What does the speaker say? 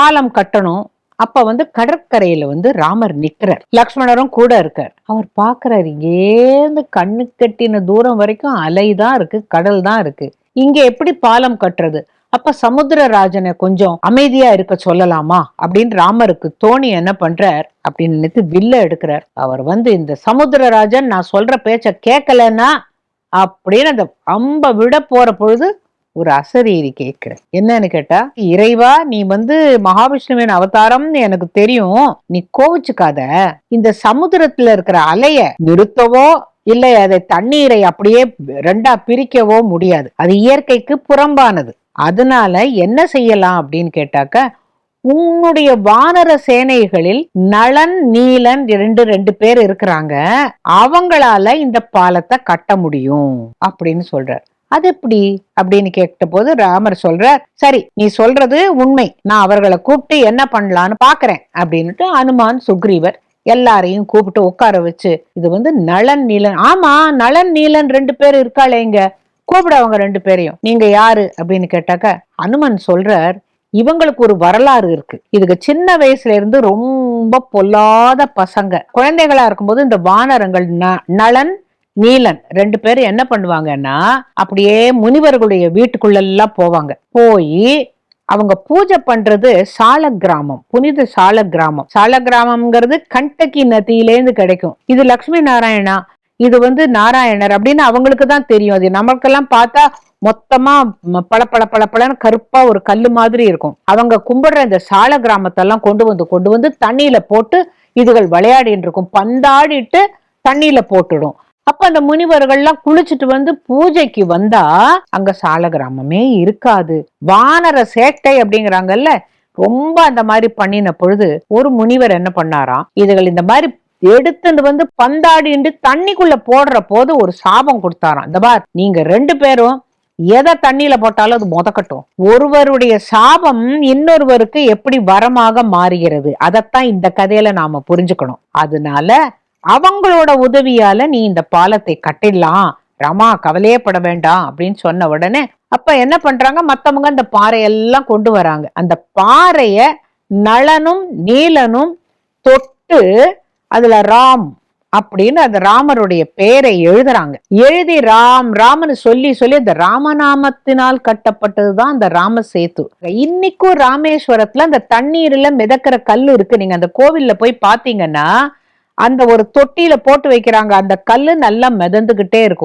பாலம் கட்டணும். அப்ப வந்து கடற்கரையில வந்து ராமர் நிக்கிறார். லக்ஷ்மணரும் கூட இருக்கார். அவர் பாக்குறாரு ஏந்து கண்ணு கட்டின தூரம் வரைக்கும் அலை தான் இருக்கு கடல் தான் இருக்கு. இங்க எப்படி பாலம் கட்டுறது? அப்ப சமுத்திரராஜனை கொஞ்சம் அமைதியா இருக்க சொல்லலாமா? அப்படின்னு ராமருக்கு தோணி என்ன பண்றார் அப்படின்னு நினைத்து வில்ல எடுக்கிறார். அவர் வந்து இந்த சமுத்திரராஜன் நான் சொல்ற பேச்ச கேட்கலன்னா அப்படின்னு அந்த அம்ப விட போற பொழுது ஒரு அசரீரி கேட்கிறேன். என்னன்னு கேட்டா இறைவா நீ வந்து மகாவிஷ்ணுவின் அவதாரம்னு எனக்கு தெரியும். நீ கோவிச்சுக்காத. இந்த சமுத்திரத்துல இருக்கிற அலைய நிறுத்தவோ இல்லை அதை தண்ணீரை அப்படியே ரெண்டா பிரிக்கவோ முடியாது. அது இயற்கைக்கு புறம்பானது. அதனால என்ன செய்யலாம் அப்படின்னு கேட்டாக்க உன்னுடைய வானர சேனைகளில் நளன் நீலன் ரெண்டு ரெண்டு பேர் இருக்கிறாங்க. அவங்களால இந்த பாலத்தை கட்ட முடியும் அப்படின்னு சொல்றார். அது எப்படி அப்படின்னு கேட்ட போது ராமர் சொல்றார் சரி நீ சொல்றது உண்மை. நான் அவர்களை கூப்பிட்டு என்ன பண்ணலான்னு பாக்குறேன் அப்படின்னுட்டு அனுமான் சுக்ரீவர் எல்லாரையும் கூப்பிட்டு உட்கார வச்சு இது வந்து நளன் நீலன். ஆமா நளன் நீலன் ரெண்டு பேர் இருக்காளே இங்க. கூப்பிட அவங்க ரெண்டு பேரையும். நீங்க யாரு? அப்படின்னு கேட்டாக்க அனுமன் சொல்றார் இவங்களுக்கு ஒரு வரலாறு இருக்கு. இதுக்கு சின்ன வயசுல இருந்து ரொம்ப பொல்லாத பசங்க. குழந்தைகளா இருக்கும்போது இந்த வானரங்கள் ந- நளன் நீலன் ரெண்டு பேரும் என்ன பண்ணுவாங்கன்னா அப்படியே முனிவர்களுடைய வீட்டுக்குள்ளெல்லாம் போவாங்க. போய் அவங்க பூஜை பண்றது சால கிராமம் புனித சால கிராமம் சால கிராமம்ங்கிறது கண்டகி நதியிலேருந்து கிடைக்கும். இது லக்ஷ்மி நாராயணா? இது வந்து நாராயணர் அப்படின்னு அவங்களுக்கு தான் தெரியும். அது நமக்கெல்லாம் பார்த்தா மொத்தமா பல பல பல பலன்னு கருப்பா ஒரு கல் மாதிரி இருக்கும். அவங்க கும்பிடுற இந்த சால கிராமத்தெல்லாம் கொண்டு வந்து கொண்டு வந்து தண்ணியில போட்டு இதுகள் விளையாடிட்டு இருக்கும் பந்தாடிட்டு தண்ணியில போட்டுடும். அப்ப அந்த முனிவர்கள்லாம் குளிச்சுட்டு வந்து பூஜைக்கு வந்தா அங்க சால கிராமமே இருக்காது. வானர சேட்டை அப்படிங்கிறாங்கல்ல ரொம்ப அந்த மாதிரி பண்ணின பொழுது ஒரு முனிவர் என்ன பண்ணாராம்? இதுகள் இந்த மாதிரி எடுத்துட்டு வந்து பந்தாடிண்டு தண்ணிக்குள்ள போடுற போது ஒரு சாபம் கொடுத்தாராம். இந்த பார் நீங்க ரெண்டு பேரும் எதை தண்ணியில போட்டாலும் அது முதக்கட்டும் ஒருவருடைய சாபம் இன்னொருவருக்கு எப்படி வரமாக மாறுகிறது? அதைத்தான் இந்த கதையில நாம புரிஞ்சுக்கணும். அதனால அவங்களோட உதவியால நீ இந்த பாலத்தை கட்டிடலாம். ரமா கவலையப்பட வேண்டாம் அப்படின்னு சொன்ன உடனே அப்ப என்ன பண்றாங்க? மத்தவங்க அந்த பாறையெல்லாம் கொண்டு வராங்க. அந்த பாறைய நளனும் நீலனும் தொட்டு அதுல ராம் அப்படின்னு அந்த ராமருடைய பெயரை எழுதுறாங்க. எழுதி ராம் ராமன் சொல்லி சொல்லி அந்த ராமநாமத்தினால் கட்டப்பட்டதுதான் அந்த ராம சேத்து இன்னைக்கும் ராமேஸ்வரத்துல அந்த தண்ணீர்ல மிதக்கிற கல் இருக்கு. நீங்க அந்த கோவில்ல போய் பாத்தீங்கன்னா அந்த ஒரு தொட்டியில போட்டு வைக்கிறாங்க. அந்த கல்லு நல்லா மிதந்துகிட்டே இருக்கும்.